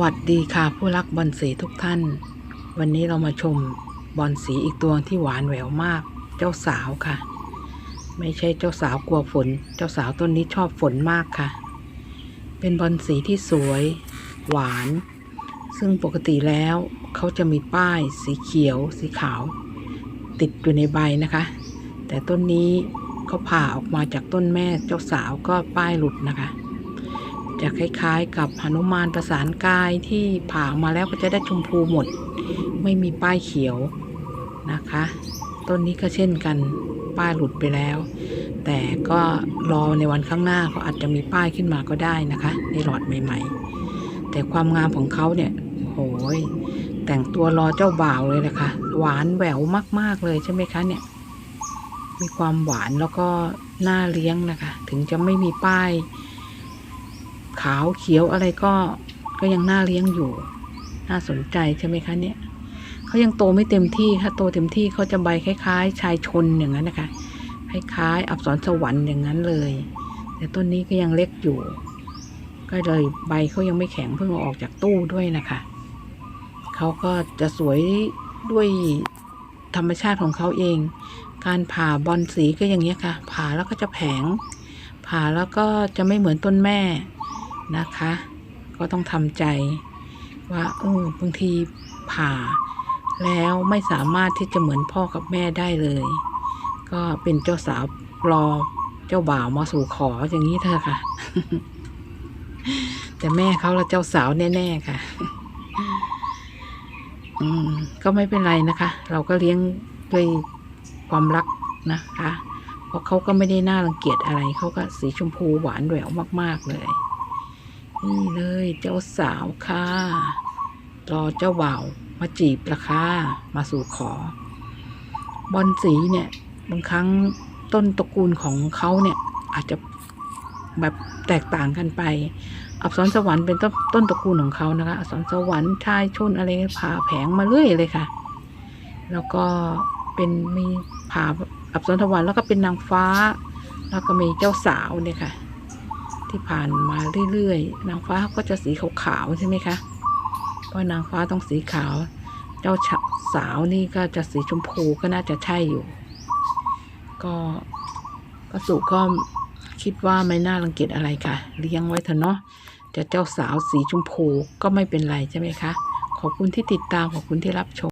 วัสดีค่ะผู้รักบอลสีทุกท่าน วันนี้เรามาชมบอลสีอีกตัวที่หวานแหววมาก เจ้าสาวค่ะ ไม่ใช่เจ้าสาวกลัวฝน เจ้าสาวต้นนี้ชอบฝนมากค่ะ เป็นบอลสีที่สวย หวาน ซึ่งปกติแล้วเขาจะมีป้ายสีเขียว สีขาว ติดอยู่ในใบนะคะ แต่ต้นนี้เขาผ่าออกมาจากต้นแม่เจ้าสาวก็ป้ายหลุดนะคะ จะคล้ายๆ กับหนุมานประสานกายที่ผ่ามาแล้วก็จะได้ชมพูหมด ไม่มีป้ายเขียวนะคะ ต้นนี้ก็เช่นกันป้ายหลุดไปแล้ว แต่ก็รอในวันข้างหน้าเขาอาจจะมีป้ายขึ้นมาก็ได้นะคะ ในหลอดใหม่ ๆ แต่ความงามของเขาเนี่ยโหยแต่งตัวรอเจ้าบ่าวเลยนะคะ หวานแหววมาก ๆ เลยใช่ไหมคะเนี่ย มีความหวานแล้วก็น่าเลี้ยงนะคะ ถึงจะไม่มีป้าย ขาวเขียวอะไรก็ก็ยังน่าเลี้ยงอยู่ น่าสนใจใช่ไหมคะเนี่ยเขายังโตไม่เต็มที่ถ้าโตเต็มที่เขาจะใบคล้าย ๆ ชายชนอย่างนั้นนะคะ คล้ายๆ อับสรสวรรค์อย่างนั้นเลย แต่ต้นนี้ก็ยังเล็กอยู่ ก็เลยใบเขายังไม่แข็งเพิ่งออกจากตู้ด้วยนะคะเขาก็จะสวยด้วยธรรมชาติของเขาเอง การผ่าบอลสีก็อย่างนี้ยค่ะ ผ่าแล้วก็จะแผง ผ่าแล้วก็จะไม่เหมือนต้นแม่ นะคะ ก็ต้องทำใจว่าเออบางทีผ่า แล้วไม่สามารถที่จะเหมือนพ่อกับแม่ได้เลย ก็เป็นเจ้าสาวรอเจ้าบ่าวมาสู่ขออย่างนี้เถอะค่ะ แต่แม่เขาละเจ้าสาวแน่ๆค่ะ อืมก็ไม่เป็นไรนะคะ เราก็เลี้ยงด้วยความรักนะคะ เพราะเขาก็ไม่ได้น่ารังเกียจอะไร เขาก็สีชมพูหวานแหววมาก ๆ เลย นี่เลยเจ้าสาวค่ะ รอเจ้าบ่าวมาจีบละค่ะมาสู่ขอ บอลสีเนี่ย บางครั้งต้นตระกูลของเขาเนี่ย อาจจะแบบแตกต่างกันไป อับสรสวรรค์เป็นต้นต้นตระกูลของเขานะคะ อับสรสวรรค์ชายชนอะไรผ่าแผงมาเรื่อยเลยค่ะ แล้วก็เป็นมีผ่าอับสรสวรรค์แล้วก็เป็นนางฟ้า แล้วก็มีเจ้าสาวเนี่ยค่ะ ที่ผ่านมาเรื่อยๆ นางฟ้าก็จะสีขาวๆใช่ไหมคะเพราะนางฟ้าต้องสีขาว เจ้าสาวนี่ก็จะสีชมพูก็น่าจะใช่อยู่ ก็ก็สุก็คิดว่าไม่น่ารังเกียจอะไรค่ะ เลี้ยงไว้เถอะเนาะจะเจ้าสาวสีชมพูก็ไม่เป็นไรใช่ไหมคะ ขอบคุณที่ติดตามขอบคุณที่รับชม